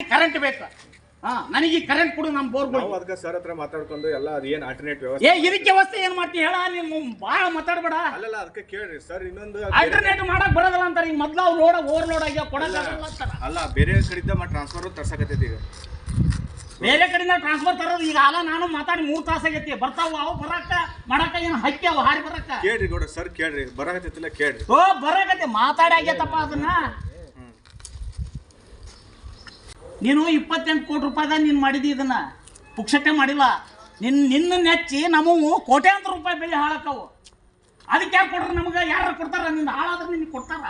Current ಬೇಕು. ಹಾ ನನಗೆ ಈ ಕರೆಂಟ್ ಕೊಡು ನಮ್ಮ ಬೋರ್ ಅದಕ್ಕೆ ಸರ್ ಹತ್ರ ಮಾತಾಡ್ಕೊಂಡು ಎಲ್ಲ ಅದು ಏನು ಆಲ್ಟರ್ನೇಟ್ ವ್ಯವಸ್ಥೆ ಏ ಇದಕ್ಕೆ ವ್ಯವಸ್ಥೆ ಏನ್ ಮಾಡ್ತಿ ಹೇಳ ನೀನು ಭಾಳ ಮಾತಾಡ್ಬೇಡ. ಅಲ್ಲಲ್ಲ ಅದಕ್ಕೆ ಕೇಳ್ರಿ ಸರ್ ಇನ್ನೊಂದು ಆಲ್ಟರ್ನೇಟ್ ಮಾಡಕ್ ಬರೋದಿಲ್ಲ ಅಂತಾರೆ ಈಗ ಮೊದ್ಲು ಅವ್ರು ಲೋಡ್ ಓವರ್ಲೋಡ್ ಲೋಡ್ ಕೊಡಕ್ಕಾಗಲ್ಲ ಅಂತಾರ. ಅಲ್ಲ ಬೇರೆ ಕಡೆಯಿಂದ ಟ್ರಾನ್ಸ್ಫರ್ ತರ್ಸಕತ್ತೈತಿ ಈಗ. ಬೇರೆ ಕಡೆಯಿಂದ ಟ್ರಾನ್ಸ್ಫರ್ ತರೋದು ಈಗ ಅಲ್ಲ ನಾನು ಮಾತಾಡಿ ಮೂರ್ ತಾಸ ಆಗೈತಿ ಬರ್ತಾವ ಅವು ಬರಾಕ ಮಾಡಾಕ ಏನು ಹಕ್ಕಿ ಅವ್ ಹಾರಿ ಬರಾಕ. ಕೇಳ್ರಿ ಗೌಡ ಸರ್ ಕೇಳ್ರಿ ಬರಕತ್ತೈತಿಲ್ಲ ಕೇಳ್ರಿ. ಓ ಬರಾಕತ್ತೆ ಮಾತಾಡಿ ಆಗೈತಪ್ಪ ಅದನ್ನ. ನೀನು ಇಪ್ಪತ್ತೆಂಟು ಕೋಟಿ ರೂಪಾಯಿದಾಗ ನೀನು ಮಾಡಿದಿ ಇದನ್ನ. ಪುಕ್ಷಟೆ ಮಾಡಿಲ್ಲ. ನಿನ್ನ ನಿನ್ನ ನೆಚ್ಚಿ ನಮಗೂ ಕೋಟ್ಯಾಂತರ ರೂಪಾಯಿ ಬೆಲೆ ಹಾಳಕ್ಕವು. ಅದಕ್ಕೆ ಯಾರು ಕೊಡ್ರಿ ನಮಗೆ? ಯಾರು ಕೊಡ್ತಾರ? ನಿನ್ನ ಹಾಳಾದ್ರೆ ನಿನಗೆ ಕೊಡ್ತಾರ.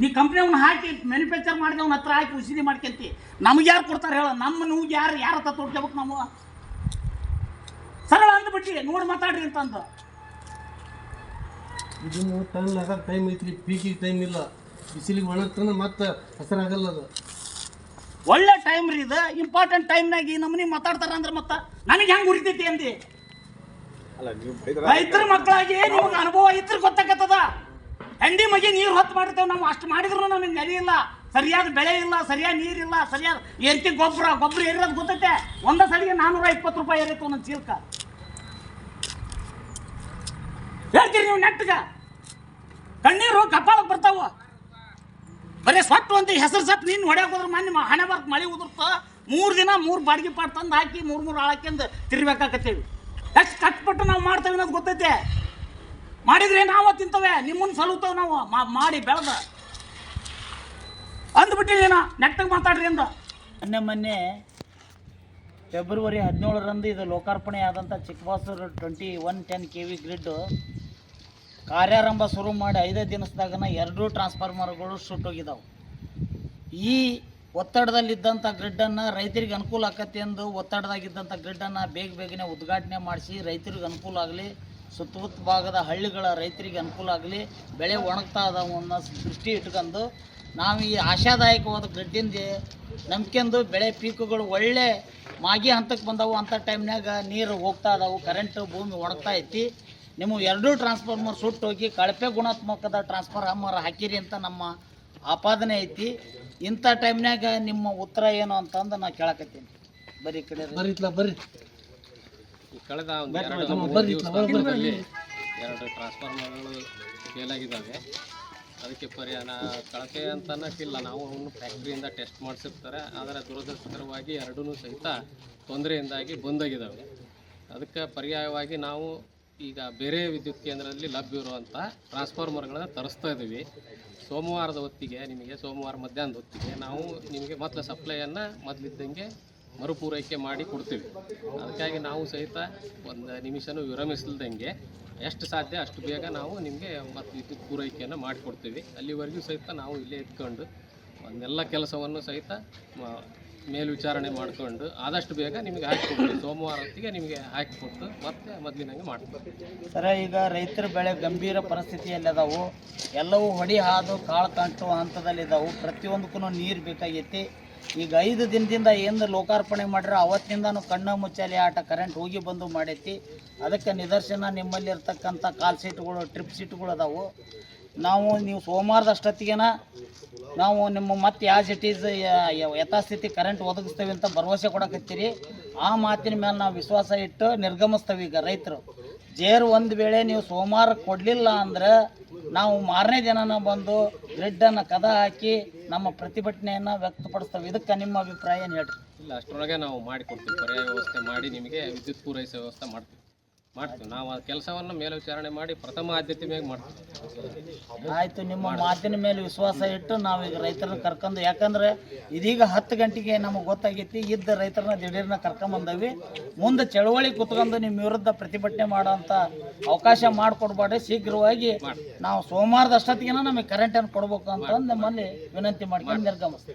ನೀ ಕಂಪ್ನಿ ಹಾಕಿ ಮ್ಯಾನುಫ್ಯಾಕ್ಚರ್ ಮಾಡಿದೆ ಅವ್ನ ಹತ್ರ ಹಾಕಿ ಉಸಿರಿ ಮಾಡ್ಕೊಂತಿ. ನಮ್ಗೆ ಯಾರು ಕೊಡ್ತಾರೆ ಹೇಳ. ನಮ್ಮ ನೀವು ಯಾರು ಯಾರ ಹತ್ರ ತೋರ್ಕೋಬೇಕು ನಾವು? ಸರಳ ಅಂದ್ಬಿಟ್ಟು. ನೋಡಿ ಮಾತಾಡ್ರಿ ಅಂತಂದು. ಇದನ್ನು ಟೈಮ್ ಐತ್ರಿ ಟೈಮ್ ಐತ್ರಿ. ಪೀಕಿಗೆ ಟೈಮ್ ಇಲ್ಲ. ಬಿಸಿಲಿಗೆ ಒಣಗ್ತಾನೆ ಮತ್ತೆ ಹೆಸರಾಗಲ್ಲ ಅದು. ಒಳ್ಳೆ ಟೈಮ್ ರೀ ಇದು. ಇಂಪಾರ್ಟೆಂಟ್ ಟೈಮ್ನಾಗ ಈ ನಮ್ಮನಿ ಮಾತಾಡ್ತಾರ ಅಂದ್ರೆ ಮತ್ತ ನನಗೆ ಹೆಂಗ್ ಉರಿತೈತಿ ಅಂದಿ? ಅಲ್ಲ ನೀವು ಬೈದ್ರ ರೈತರ ಮಕ್ಕಳಾಗಿ ನಿಮ್ಗೆ ಅನುಭವ ಇದ್ರ ಗೊತ್ತಾಗತ್ತದ ಹೆಂಡಿ ಮಗಿ ನೀರು ಹೊತ್ತು ಮಾಡಿರ್ತೇವೆ ನಾವು ಅಷ್ಟು ಮಾಡಿದ್ರು ನಮಗೆ ನೆಲೆ ಇಲ್ಲ. ಸರಿಯಾದ ಬೆಳೆ ಇಲ್ಲ ಸರಿಯಾದ ನೀರಿಲ್ಲ ಸರಿಯಾದ ಎಂತಿ ಗೊಬ್ಬರ ಗೊಬ್ಬರ ಏರಿರೋದು ಗೊತ್ತೈತೆ? ಒಂದ ಸಲಿಗೆ ನಾನೂರ ಇಪ್ಪತ್ತು ರೂಪಾಯಿ ಏರಿತ್ತು ಒಂದೊಂದು ಚೀಲಕ. ಹೇಳ್ತೀರಿ ನೀವು ನೆಟ್ಟಗ ಕಣ್ಣೀರು ಕಪಾಳಕ್ಕೆ ಬರ್ತಾವ. ಬರೀ ಸೊಟ್ಟು ಅಂತ ಹೆಸರು ಸಟ್ಟು ನೀನು ಹೊಡ್ಯಾಕ ಹೋದ್ರೆ ಮನೆ ಹಣೆ ಬರ್ಕ್ ಮಳೆ ಉದುರ್ತ. ಮೂರು ದಿನ ಮೂರು ಬಾಡಿಗೆ ಪಾಟ್ ತಂದು ಹಾಕಿ ಮೂರು ಮೂರು ಹಾಕ್ಯಂದು ತಿರ್ಬೇಕಾಕತ್ತೀವಿ ಎಷ್ಟು ಕಷ್ಟಪಟ್ಟು ನಾವು ಮಾಡ್ತೇವೆ ಅನ್ನೋದು ಗೊತ್ತೈತೆ. ಮಾಡಿದ್ರೆ ನಾವು ತಿಂತವೆ? ನಿಮ್ಮನ್ನು ಸಲುತ್ತೇವೆ ನಾವು. ಮಾಡಿ ಬೆಳೆದ. ಅಂದ್ಬಿಟ್ಟಿದ್ದೀನ ನೆಟ್ಟಗೆ ಮಾತಾಡ್ರಿ ಅಂದ. ಮೊನ್ನೆ ಮೊನ್ನೆ ಫೆಬ್ರವರಿ ಹದಿನೇಳರಂದು ಇದು ಲೋಕಾರ್ಪಣೆ ಆದಂಥ Chikkabasur twenty one ten K V grid ಕಾರ್ಯಾರಂಭ ಶುರು ಮಾಡಿ ಐದೇ ದಿನಸದಾಗನ ಎರಡೂ ಟ್ರಾನ್ಸ್ಫಾರ್ಮರ್ಗಳು ಸುಟ್ಟೋಗಿದ್ದಾವೆ ಈ ಒತ್ತಡದಲ್ಲಿದ್ದಂಥ ಗ್ರಿಡ್ಡನ್ನು ರೈತರಿಗೆ ಅನುಕೂಲ ಆಕತಿ ಎಂದು ಒತ್ತಡದಾಗಿದ್ದಂಥ ಗ್ರಿಡ್ಡನ್ನು ಬೇಗ ಬೇಗನೆ ಉದ್ಘಾಟನೆ ಮಾಡಿಸಿ ರೈತರಿಗೆ ಅನುಕೂಲ ಆಗಲಿ, ಸುತ್ತಮುತ್ತ ಭಾಗದ ಹಳ್ಳಿಗಳ ರೈತರಿಗೆ ಅನುಕೂಲ ಆಗಲಿ, ಬೆಳೆ ಒಣಗ್ತಾ ಅನ್ನೋ ದೃಷ್ಟಿ ಇಟ್ಕೊಂಡು ನಾವು ಈ ಆಶಾದಾಯಕವಾದ ಗ್ರಿಡ್ಡಿಂದ ನಂಬ್ಕೊಂಡು ಬೆಳೆ ಪೀಕುಗಳು ಒಳ್ಳೆ ಮಾಗಿ ಹಂತಕ್ಕೆ ಬಂದವು ಅಂಥ ಟೈಮ್ನಾಗ ನೀರು ಹೋಗ್ತಾ ಇದಾವೆ ಕರೆಂಟ್ ಭೂಮಿ ಒಣಗ್ತಾ ಐತಿ. ನಿಮ್ಮ ಎರಡೂ ಟ್ರಾನ್ಸ್ಫಾರ್ಮರ್ ಸುಟ್ಟೋಗಿ ಕಳಪೆ ಗುಣಾತ್ಮಕದ ಟ್ರಾನ್ಸ್ಫಾರ್ಮರ್ ಹಾಕಿರಿ ಅಂತ ನಮ್ಮ ಆಪಾದನೆ ಐತಿ. ಇಂಥ ಟೈಮ್ನಾಗ ನಿಮ್ಮ ಉತ್ತರ ಏನು ಅಂತಂದು ನಾ ಕೇಳಕತ್ತೀನಿ. ಬರೀ ಕಡೆ ಬರಿ ಬರೀತ್ಲ ಬರ್ರಿ ಈ ಕಳೆದ ಒಂದು ಎರಡು ಮೂರು ದಿವಸದಲ್ಲಿ ಎರಡು ಟ್ರಾನ್ಸ್ಫಾರ್ಮರ್ಗಳು ಫೇಲ್ ಆಗಿದ್ದಾವೆ ಅದಕ್ಕೆ ಪರಿಹಾರ ಕಳಪೆ ಅಂತ ಅನ್ನೋಕ್ಕಿಲ್ಲ ನಾವು ಅವನು ಫ್ಯಾಕ್ಟ್ರಿಯಿಂದ ಟೆಸ್ಟ್ ಮಾಡಿಸಿರ್ತಾರೆ. ಆದರೆ ದುರದೃಷ್ಟಕರವಾಗಿ ಎರಡೂ ಸಹಿತ ತೊಂದರೆಯಿಂದಾಗಿ ಬಂದಾಗಿದ್ದಾವೆ ಅದಕ್ಕೆ ಪರ್ಯಾಯವಾಗಿ ನಾವು ಈಗ ಬೇರೆ ವಿದ್ಯುತ್ ಕೇಂದ್ರದಲ್ಲಿ ಲಭ್ಯವಿರುವಂಥ ಟ್ರಾನ್ಸ್ಫಾರ್ಮರ್ಗಳನ್ನು ತರಿಸ್ತಾ ಇದ್ದೀವಿ. ಸೋಮವಾರದ ಹೊತ್ತಿಗೆ ನಿಮಗೆ ಸೋಮವಾರ ಮಧ್ಯಾಹ್ನದ ಹೊತ್ತಿಗೆ ನಾವು ನಿಮಗೆ ಮತ್ತೆ ಸಪ್ಲೈಯನ್ನು ಮೊದಲಿದ್ದಂಗೆ ಮರುಪೂರೈಕೆ ಮಾಡಿ ಕೊಡ್ತೀವಿ. ಅದಕ್ಕಾಗಿ ನಾವು ಸಹಿತ ಒಂದು ನಿಮಿಷನೂ ವಿರಮಿಸಲ್ದಂಗೆ ಎಷ್ಟು ಸಾಧ್ಯ ಅಷ್ಟು ಬೇಗ ನಾವು ನಿಮಗೆ ಮತ್ತು ವಿದ್ಯುತ್ ಪೂರೈಕೆಯನ್ನು ಮಾಡಿಕೊಡ್ತೀವಿ. ಅಲ್ಲಿವರೆಗೂ ಸಹಿತ ನಾವು ಇಲ್ಲೇ ಇದ್ಕೊಂಡು ಒಂದೆಲ್ಲ ಕೆಲಸವನ್ನು ಸಹಿತ ಮೇಲ್ವಿಚಾರಣೆ ಮಾಡಿಕೊಂಡು ಆದಷ್ಟು ಬೇಗ ನಿಮಗೆ ಹಾಕಿಕೊಡ್ತೀವಿ ಸೋಮವಾರ ಹೊತ್ತಿಗೆ ನಿಮಗೆ ಹಾಕಿಕೊಟ್ಟು ಮತ್ತೆ ಮೊದಲಿನಂಗೆ ಮಾಡ್ತೀವಿ. ಸರ, ಈಗ ರೈತರ ಬೆಳೆ ಗಂಭೀರ ಪರಿಸ್ಥಿತಿಯಲ್ಲಿ ಅದಾವು ಎಲ್ಲವೂ ಹೊಡಿ, ಹಾದು, ಕಾಳು ಕಂಟು ಹಂತದಲ್ಲಿದ್ದಾವೆ ಪ್ರತಿಯೊಂದಕ್ಕೂ ನೀರು ಬೇಕಾಗೈತಿ. ಈಗ ಐದು ದಿನದಿಂದ ಏನು ಲೋಕಾರ್ಪಣೆ ಮಾಡ್ರೆ ಅವತ್ತಿನಿಂದ ಕಣ್ಣು ಮುಚ್ಚಾಲಿ ಆಟ ಕರೆಂಟ್ ಹೋಗಿ ಬಂದು ಮಾಡೈತಿ. ಅದಕ್ಕೆ ನಿದರ್ಶನ ನಿಮ್ಮಲ್ಲಿ ಇರ್ತಕ್ಕಂಥ ಕಾಲ್ ಸೀಟ್ಗಳು ಟ್ರಿಪ್ ಸೀಟ್ಗಳು ಅದಾವು. ನಾವು ನೀವು ಸೋಮವಾರದ ಅಷ್ಟೊತ್ತಿಗೆನ ನಾವು ನಿಮ್ಮ ಮತ್ತೆ ಯಾವ ಇಟ್ ಈಸ್ ಯಥಾಸ್ಥಿತಿ ಕರೆಂಟ್ ಒದಗಿಸ್ತೇವೆ ಅಂತ ಭರವಸೆ ಕೊಡಕತ್ತೀರಿ. ಆ ಮಾತಿನ ಮೇಲೆ ನಾವು ವಿಶ್ವಾಸ ಇಟ್ಟು ನಿರ್ಗಮಿಸ್ತೇವೆ ಈಗ ರೈತರು. ಜೇರು ಒಂದು ವೇಳೆ ನೀವು ಸೋಮವಾರ ಕೊಡಲಿಲ್ಲ ಅಂದ್ರೆ ನಾವು ಮಾರನೇ ದಿನನ ಬಂದು ಗ್ರಿಡ್ಡನ್ನು ಕದ ಹಾಕಿ ನಮ್ಮ ಪ್ರತಿಭಟನೆಯನ್ನು ವ್ಯಕ್ತಪಡಿಸ್ತೇವೆ. ಇದಕ್ಕೆ ನಿಮ್ಮ ಅಭಿಪ್ರಾಯ ಏನು ಹೇಳ್ರಿ? ಇಲ್ಲ, ಅಷ್ಟರೊಳಗೆ ನಾವು ಮಾಡಿಕೊಡ್ತೀವಿ. ಪರ್ಯಾಯ ವ್ಯವಸ್ಥೆ ಮಾಡಿ ನಿಮಗೆ ವಿದ್ಯುತ್ ಪೂರೈಸೋ ವ್ಯವಸ್ಥೆ ಮಾಡ್ತೀವಿ. ಮಾಡ್ತೀವಿ. ನಾವು ಆ ಕೆಲಸವನ್ನು ಮೇಲ್ವಿಚಾರಣೆ ಮಾಡಿ ಪ್ರಥಮ ಆದ್ಯತೆ ಮೇಲೆ ಮಾಡ್ತೀವಿ. ಆಯಿತು ನಿಮ್ಮ ಮಾತಿನ ಮೇಲೆ ವಿಶ್ವಾಸ ಇಟ್ಟು ನಾವು ಈಗ ರೈತರನ್ನ ಕರ್ಕೊಂಡು ಯಾಕಂದ್ರೆ ಇದೀಗ ಹತ್ತು ಗಂಟೆಗೆ ನಮಗೆ ಗೊತ್ತಾಗೈತಿ ಇದ್ದ ರೈತರನ್ನ ದಿಢೀರ್ನ ಕರ್ಕೊಂಬಂದವಿ ಮುಂದೆ ಚಳವಳಿ ಕುತ್ಕೊಂಡು ನಿಮ್ಮ ವಿರುದ್ಧ ಪ್ರತಿಭಟನೆ ಮಾಡುವಂತ ಅವಕಾಶ ಮಾಡಿಕೊಡ್ಬೇಡಿ ಶೀಘ್ರವಾಗಿ ನಾವು ಸೋಮವಾರದ ಅಷ್ಟೊತ್ತಿಗೆ ನಮಗೆ ಕರೆಂಟನ್ನು ಕೊಡ್ಬೇಕು ಅಂತಂದು ನಮ್ಮಲ್ಲಿ ವಿನಂತಿ ಮಾಡ್ಕೊಂಡು ನಿರ್ಗಮಿಸ್ತೀವಿ.